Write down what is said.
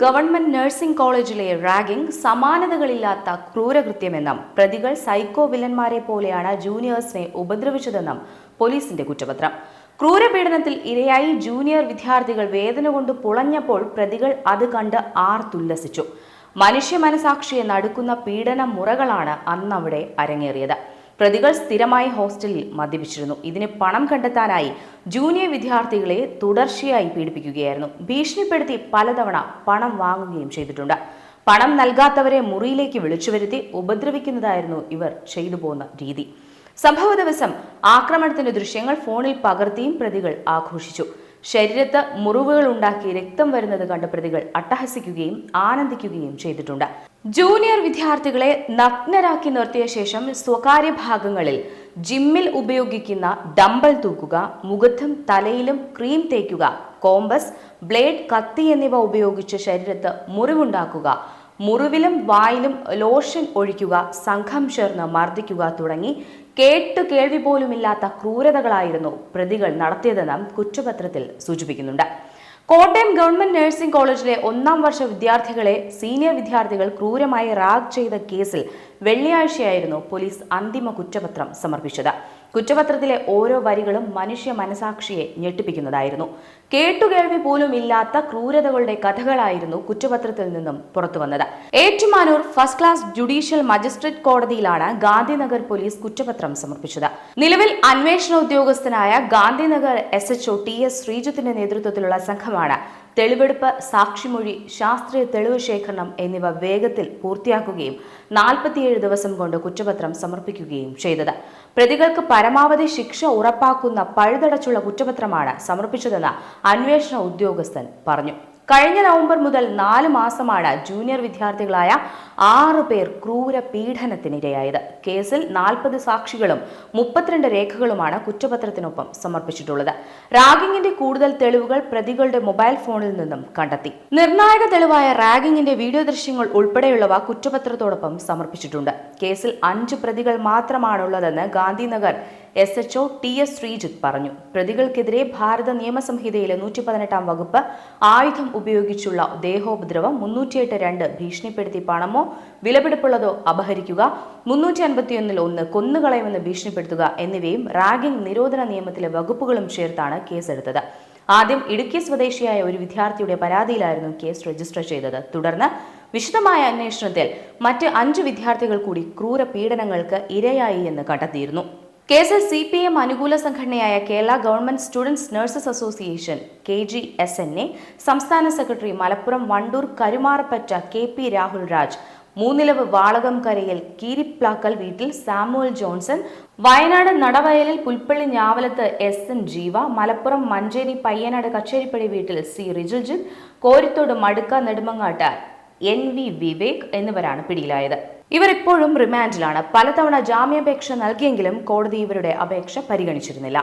Government nursing കോളേജിലെ ragging സമാനതകളില്ലാത്ത ക്രൂരകൃത്യമെന്നും പ്രതികൾ സൈക്കോ വില്ലന്മാരെ പോലെയാണ് ജൂനിയേഴ്സിനെ ഉപദ്രവിച്ചതെന്നും പോലീസിന്റെ കുറ്റപത്രം. ക്രൂരപീഡനത്തിൽ ഇരയായി ജൂനിയർ വിദ്യാർത്ഥികൾ വേദന കൊണ്ട് പുളഞ്ഞപ്പോൾ പ്രതികൾ അത് കണ്ട് ആർത്തുല്ലസിച്ചു. മനുഷ്യ മനസാക്ഷിയെ നടുക്കുന്ന പീഡന മുറകളാണ് അന്നവിടെ അരങ്ങേറിയത്. പ്രതികൾ സ്ഥിരമായി ഹോസ്റ്റലിൽ മദ്യപിച്ചിരുന്നു. ഇതിന് പണം കണ്ടെത്താനായി ജൂനിയർ വിദ്യാർത്ഥികളെ തുടർച്ചയായി പീഡിപ്പിക്കുകയായിരുന്നു. ഭീഷണിപ്പെടുത്തി പലതവണ പണം വാങ്ങുകയും ചെയ്തിട്ടുണ്ട്. പണം നൽകാത്തവരെ മുറിയിലേക്ക് വിളിച്ചു വരുത്തി ഉപദ്രവിക്കുന്നതായിരുന്നു ഇവർ ചെയ്തു പോകുന്ന രീതി. സംഭവ ദിവസം ആക്രമണത്തിന്റെ ദൃശ്യങ്ങൾ ഫോണിൽ പകർത്തിയും പ്രതികൾ ആഘോഷിച്ചു. ശരീരത്ത് മുറിവുകൾ ഉണ്ടാക്കി രക്തം വരുന്നത് കണ്ട് പ്രതികൾ അട്ടഹസിക്കുകയും ആനന്ദിക്കുകയും ചെയ്തിട്ടുണ്ട്. ജൂനിയർ വിദ്യാർത്ഥികളെ നഗ്നരാക്കി നിർത്തിയ ശേഷം സ്വകാര്യ ഭാഗങ്ങളിൽ ജിമ്മിൽ ഉപയോഗിക്കുന്ന ഡംബൽ തൂക്കുക മുഖത്തും തലയിലും ക്രീം തേക്കുക കോമ്പസ് ബ്ലേഡ് കത്തി എന്നിവ ഉപയോഗിച്ച് ശരീരത്ത് മുറിവുണ്ടാക്കുക മുറിവിലും വായിലും ലോഷൻ ഒഴിക്കുക സംഘം ചേർന്ന് മർദ്ദിക്കുക തുടങ്ങി കേട്ടു കേൾവി പോലുമില്ലാത്ത ക്രൂരതകളായിരുന്നു പ്രതികൾ നടത്തിയതെന്ന് കുറ്റപത്രത്തിൽ സൂചിപ്പിക്കുന്നുണ്ട്. കോട്ടയം ഗവൺമെന്റ് നഴ്സിംഗ് കോളേജിലെ ഒന്നാം വർഷ വിദ്യാർത്ഥികളെ സീനിയർ വിദ്യാർത്ഥികൾ ക്രൂരമായി റാഗ് ചെയ്ത കേസിൽ വെള്ളിയാഴ്ചയായിരുന്നു പോലീസ് അന്തിമ കുറ്റപത്രം സമർപ്പിച്ചത്. കുറ്റപത്രത്തിലെ ഓരോ വരികളും മനുഷ്യ മനസാക്ഷിയെ ഞെട്ടിപ്പിക്കുന്നതായിരുന്നു. കേട്ടുകേൾവി പോലും ഇല്ലാത്ത ക്രൂരതകളുടെ കഥകളായിരുന്നു കുറ്റപത്രത്തിൽ നിന്നും പുറത്തുവന്നത് Ettumanoor first class judicial magistrate കോടതിയിലാണ് ഗാന്ധിനഗർ പോലീസ് കുറ്റപത്രം സമർപ്പിച്ചത്. നിലവിൽ അന്വേഷണ ഉദ്യോഗസ്ഥനായ Gandhinagar S HO T S ശ്രീജിത്തിന്റെ നേതൃത്വത്തിലുള്ള സംഘമാണ് തെളിവെടുപ്പ് സാക്ഷിമൊഴി ശാസ്ത്രീയ തെളിവ് ശേഖരണം എന്നിവ വേഗത്തിൽ പൂർത്തിയാക്കുകയും നാൽപ്പത്തിയേഴ് ദിവസം കൊണ്ട് കുറ്റപത്രം സമർപ്പിക്കുകയും ചെയ്തത്. പ്രതികൾക്ക് പരമാവധി ശിക്ഷ ഉറപ്പാക്കുന്ന പഴുതടച്ചുള്ള കുറ്റപത്രമാണ് സമർപ്പിച്ചതെന്ന് അന്വേഷണ ഉദ്യോഗസ്ഥൻ പറഞ്ഞു. കഴിഞ്ഞ നവംബർ മുതൽ നാല് മാസമാണ് ജൂനിയർ വിദ്യാർത്ഥികളായ ആറ് പേർ ക്രൂര പീഡനത്തിനിരയായത്. കേസിൽ നാൽപ്പത് സാക്ഷികളും മുപ്പത്തിരണ്ട് രേഖകളുമാണ് കുറ്റപത്രത്തിനൊപ്പം സമർപ്പിച്ചിട്ടുള്ളത്. റാഗിങ്ങിന്റെ കൂടുതൽ തെളിവുകൾ പ്രതികളുടെ മൊബൈൽ ഫോണിൽ നിന്നും കണ്ടെത്തി. നിർണായക തെളിവായ റാഗിങ്ങിന്റെ വീഡിയോ ദൃശ്യങ്ങൾ ഉൾപ്പെടെയുള്ളവ കുറ്റപത്രത്തോടൊപ്പം സമർപ്പിച്ചിട്ടുണ്ട്. കേസിൽ അഞ്ച് പ്രതികൾ മാത്രമാണുള്ളതെന്ന് Gandhinagar S HO T S Sreejith പറഞ്ഞു. പ്രതികൾക്കെതിരെ ഭാരത നിയമസംഹിതയിലെ നൂറ്റി പതിനെട്ടാം വകുപ്പ് ആയുധം ഉപയോഗിച്ചുള്ള ദേഹോപദ്രവം മുന്നൂറ്റിയെട്ട് രണ്ട് ഭീഷണിപ്പെടുത്തി പണമോ വിലപിടിപ്പുള്ളതോ അപഹരിക്കുക മുന്നൂറ്റി അൻപത്തിയൊന്നിൽ ഒന്ന് കൊന്നുകളയുമെന്ന് ഭീഷണിപ്പെടുത്തുക എന്നിവയും റാഗിംഗ് നിരോധന നിയമത്തിലെ വകുപ്പുകളും ചേർത്താണ് കേസെടുത്തത്. ആദ്യം ഇടുക്കി സ്വദേശിയായ ഒരു വിദ്യാർത്ഥിയുടെ പരാതിയിലായിരുന്നു കേസ് രജിസ്റ്റർ ചെയ്തത്. തുടർന്ന് വിശദമായ അന്വേഷണത്തിൽ മറ്റ് അഞ്ച് വിദ്യാർത്ഥികൾ കൂടി ക്രൂര പീഡനങ്ങൾക്ക് ഇരയായി എന്ന് കണ്ടെത്തിയിരുന്നു. കേസിൽ സി പി എം അനുകൂല സംഘടനയായ Kerala government students nurses association K G S N A സംസ്ഥാന secretary Malappuram Wandoor Karumarappatta K P Rahul Raj Moonnilavu Valakam കരയിൽ കീരിപ്ലാക്കൽ വീട്ടിൽ സാമുവൽ ജോൺസൺ വയനാട് നടവയലിൽ പുൽപ്പള്ളി ഞാവലത്ത് എസ് എൻ ജീവ മലപ്പുറം മഞ്ചേരി പയ്യനാട് കച്ചേരിപ്പടി വീട്ടിൽ സി റിജിൽജിത്ത് കോരിത്തോട് മടുക്ക നെടുമങ്ങാട്ട് എൻ വി വിവേക് എന്നിവരാണ് പിടിയിലായത്. ഇവർ ഇപ്പോഴും റിമാൻഡിലാണ്. പലതവണ ജാമ്യാപേക്ഷ നൽകിയെങ്കിലും കോടതി ഇവരുടെ അപേക്ഷ പരിഗണിച്ചിരുന്നില്ല.